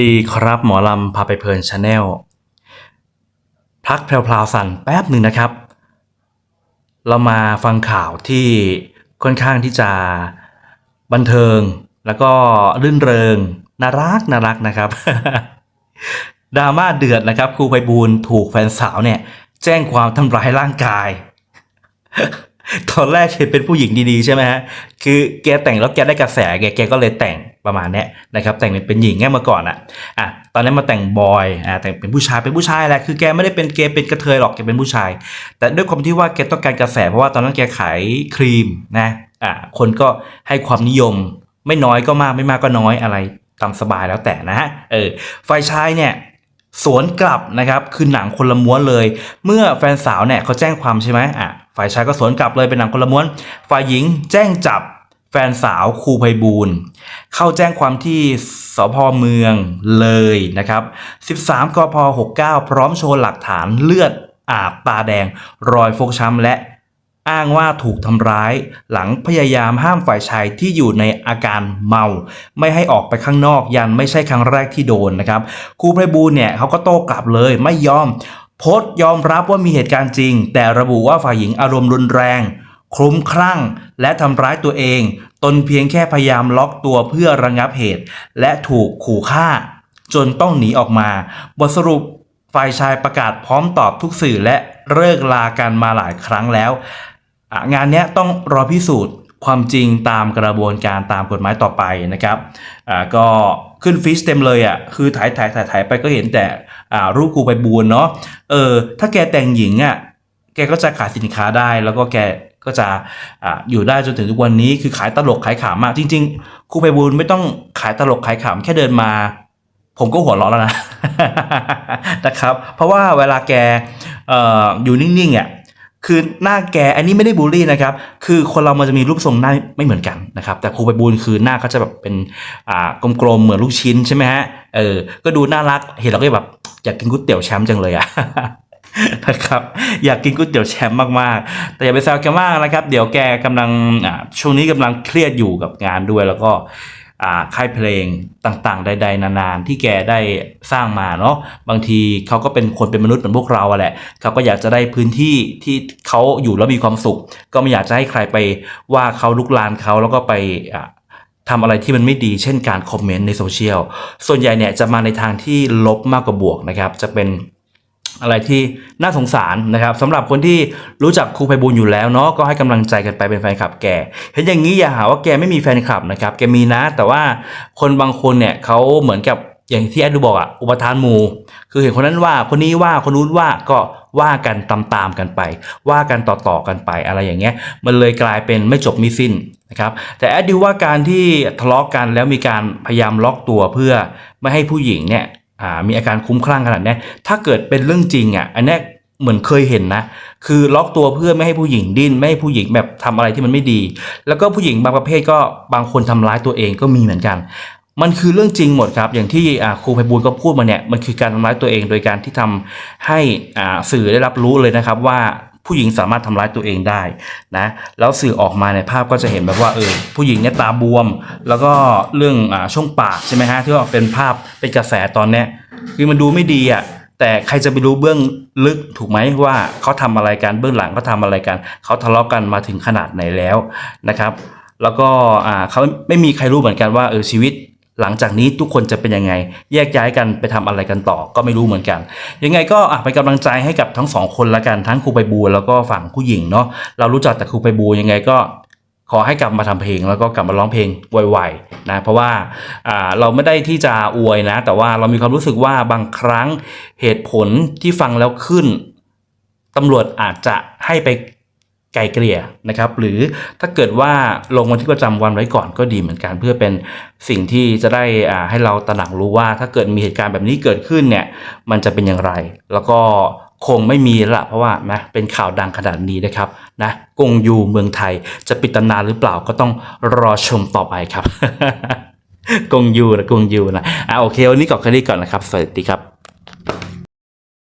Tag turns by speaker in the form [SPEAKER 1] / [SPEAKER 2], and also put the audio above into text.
[SPEAKER 1] ดีครับหมอลำพาไปเพลินชาแนลพักแพรวๆสั่นแป๊บหนึ่งนะครับ เรามาฟังข่าวที่ค่อนข้างที่จะบันเทิง แล้วก็รื่นเริงน่ารักน่ารักนะครับดราม่าเดือดนะครับครูไพบูลถูกแฟนสาวเนี่ย แจ้งความทำร้ายร่างกาย ตอนแรกเห็นเป็นผู้หญิงดีๆใช่ไหมฮะคือแกแต่งแล้วแกได้กระแสแกแกก็เลยแต่ง ประมาณนี้นะครับแต่งเป็นหญิงแง่เมื่อก่อนอะอะตอนนี้นมาแต่งบอยอ่าแต่งเป็นผู้ชายเป็นผู้ชายแหละคือแกไม่ได้เป็นเกย์เป็นกระเทยหรอกแกเป็นผู้ชาย แต่ด้วยความที่ว่าแกต้องการกระแสเพราะว่าตอนนั้นแกขายครีมนะอ่าคนก็ให้ความนิยมไม่น้อยก็มากไม่มากก็น้อยอะไรตามสบายแล้วแต่นะฮะเออฝ่ายชายเนี่ยสวนกลับนะครับคือหนังคนละม้วนเลย เมื่อแฟนสาวเนี่ยเขาแจ้งความใช่ไหมอะฝ่ายชายก็สวนกลับเลยเป็นหนังคนละม้วน ฝ่ายหญิงแจ้งจับ แฟนสาวครูไพบูลเข้าแจ้งความที่สพเมืองเลยนะครับ 13กพ69 พร้อมโชว์หลักฐานเลือดอาบตาแดง รอยฟกช้ำและอ้างว่าถูกทำร้าย หลังพยายามห้ามฝ่ายชายที่อยู่ในอาการเมา ไม่ให้ออกไปข้างนอกยันไม่ใช่ครั้งแรกที่โดนนะครับครูไพบูลเนี่ยเขาก็โต้กลับเลยไม่ยอมโพสต์ยอมรับว่ามีเหตุการณ์จริง แต่ระบุว่าฝ่ายหญิงอารมณ์รุนแรง คลุ้มคลั่งและทำร้ายตัวเอง ตนเพียงแค่พยายามล็อกตัวเพื่อระงับเหตุ และถูกขู่ฆ่า จนต้องหนีออกมา บทสรุปฝ่ายชายประกาศพร้อมตอบทุกสื่อและเลิกลากันมาหลายครั้งแล้ว งานนี้ต้องรอพิสูจน์ความจริงตามกระบวนการตามกฎหมายต่อไปนะครับก็ขึ้นฟิชเต็มเลยอะคือถ่ายถ่ายถ่ายถ่ายไปก็เห็นแต่รูปครูไปบูนเนาะเออถ้าแกแต่งหญิงอะแกก็จะขายสินค้าได้แล้วก็แก ก็จะออยู่ได้จนถึงทุกวันนี้คือขายตลกขายขำมากจริง ๆครูไปบูนไม่ต้องขายตลกขายขำแค่เดินมา ผมก็หัวเราะแล้วนะนะครับ เพราะว่าเวลาแกออยู่นิ่งๆอะคือหน้าแกอันนี้ไม่ได้บูลลี่นะครับ คือคนเรามันจะมีรูปทรงหน้าไม่เหมือนกันนะครับ แต่ครูไปบูลคือหน้าเขาจะแบบเป็นอ่ากลมๆเหมือนลูกชิ้นใช่ไหมฮะเออก็ดูน่ารักเห็นเราก็แบบอยากกินก๋วยเตี๋ยวแชมป์จังเลยอะ นะครับอยากกินก๋วยเตี๋ยวแชมป์มากๆ แต่อย่าไปแซวแกมากนะครับ เดี๋ยวแกกำลังช่วงนี้กำลังเครียดอยู่กับงานด้วยแล้วก็ค่ายเพลงต่างๆ ใด ๆ นานๆ ที่แกได้สร้างมาเนาะบางทีเขาก็เป็นคนเป็นมนุษย์เหมือนพวกเราแหละเขาก็อยากจะได้พื้นที่ที่เขาอยู่แล้วมีความสุข ก็ไม่อยากจะให้ใครไปว่าเขาลุกลานเขาแล้วก็ไปทำอะไรที่มันไม่ดีเช่นการคอมเมนต์ในโซเชียลส่วนใหญ่เนี่ยจะมาในทางที่ลบมากกว่าบวกนะครับ จะเป็น อะไรที่น่าสงสารนะครับสำหรับคนที่รู้จักครูไพบูลอยู่แล้วเนาะก็ให้กำลังใจกันไปเป็นแฟนคลับแกเห็นอย่างนี้อย่าหาว่าแกไม่มีแฟนคลับนะครับแกมีนะ แต่ว่าคนบางคนเนี่ยเขาเหมือนกับอย่างที่แอดดูบอกอะอุปทานหมู่คือเห็นคนนั้นว่าคนนี้ว่าคนนู้นว่าก็ว่ากันตามๆกันไป ว่ากันต่อๆกันไปอะไรอย่างเงี้ย มันเลยกลายเป็นไม่จบไม่สิ้นนะครับแต่แอดดูว่าการที่ทะเลาะกันแล้วมีการพยายามล็อกตัวเพื่อไม่ให้ผู้หญิงเนี่ย อ่ามีอาการคุ้มคลั่งขนาดนี้ถ้าเกิดเป็นเรื่องจริงอะอันนี้เหมือนเคยเห็นนะ คือล็อกตัวเพื่อไม่ให้ผู้หญิงดิ้นไม่ให้ผู้หญิงแบบทำอะไรที่มันไม่ดี แล้วก็ผู้หญิงบางประเภทก็บางคนทำร้ายตัวเองก็มีเหมือนกัน มันคือเรื่องจริงหมดครับ อย่างที่ครูไพบูลก็พูดมาเนี่ยมันคือการทำร้ายตัวเองโดยการที่ทำให้สื่อได้รับรู้เลยนะครับว่า ผู้หญิงสามารถทำร้ายตัวเองได้นะแล้วสื่อออกมาในภาพก็จะเห็นแบบว่าเออผู้หญิงเนี่ยตาบวม แล้วก็เรื่องอ่าช่วงปากใช่ไหมฮะที่ว่าเป็นภาพเป็นกระแสตอนเนี้ยคือมันดูไม่ดีอะแต่ใครจะไปรู้เบื้องลึกถูกไหมว่าเขาทำอะไรกันเบื้องหลังเขาทำอะไรกันเขาทะเลาะกันมาถึงขนาดไหนแล้วนะครับ แล้วก็อ่าเขาไม่มีใครรู้เหมือนกันว่าเออชีวิต หลังจากนี้ทุกคนจะเป็นยังไง แยกย้ายกันไปทำอะไรกันต่อก็ไม่รู้เหมือนกัน ยังไงก็อะเป็นกำลังใจให้กับทั้งสองคนละกันทั้งครูไปบูแล้วก็ฝั่งผู้หญิงเนาะเรารู้จักแต่ครูไปบูยังไงก็ขอให้กลับมาทำเพลงแล้วก็กลับมาร้องเพลงไวๆนะเพราะว่าอ่าเราไม่ได้ที่จะอวยนะ แต่ว่าเรามีความรู้สึกว่าบางครั้งเหตุผลที่ฟังแล้วขึ้นตำรวจอาจจะให้ไป ไกลเกลี่ยนะครับ หรือถ้าเกิดว่าลงบันทึกประจำวันไว้ก่อนก็ดีเหมือนกัน เพื่อเป็นสิ่งที่จะได้อ่าให้เราตระหนักรู้ว่า ถ้าเกิดมีเหตุการณ์แบบนี้เกิดขึ้นเนี่ยมันจะเป็นอย่างไร แล้วก็คงไม่มีละเพราะว่านะเป็นข่าวดังขนาดนี้นะครับนะกงยูเมืองไทยจะปิดตำนานหรือเปล่าก็ต้องรอชมต่อไปครับ กงยูนะกงยูนะอ่าโอเควันนี้ก่อนแค่นี้ก่อนนะครับ สวัสดีครับ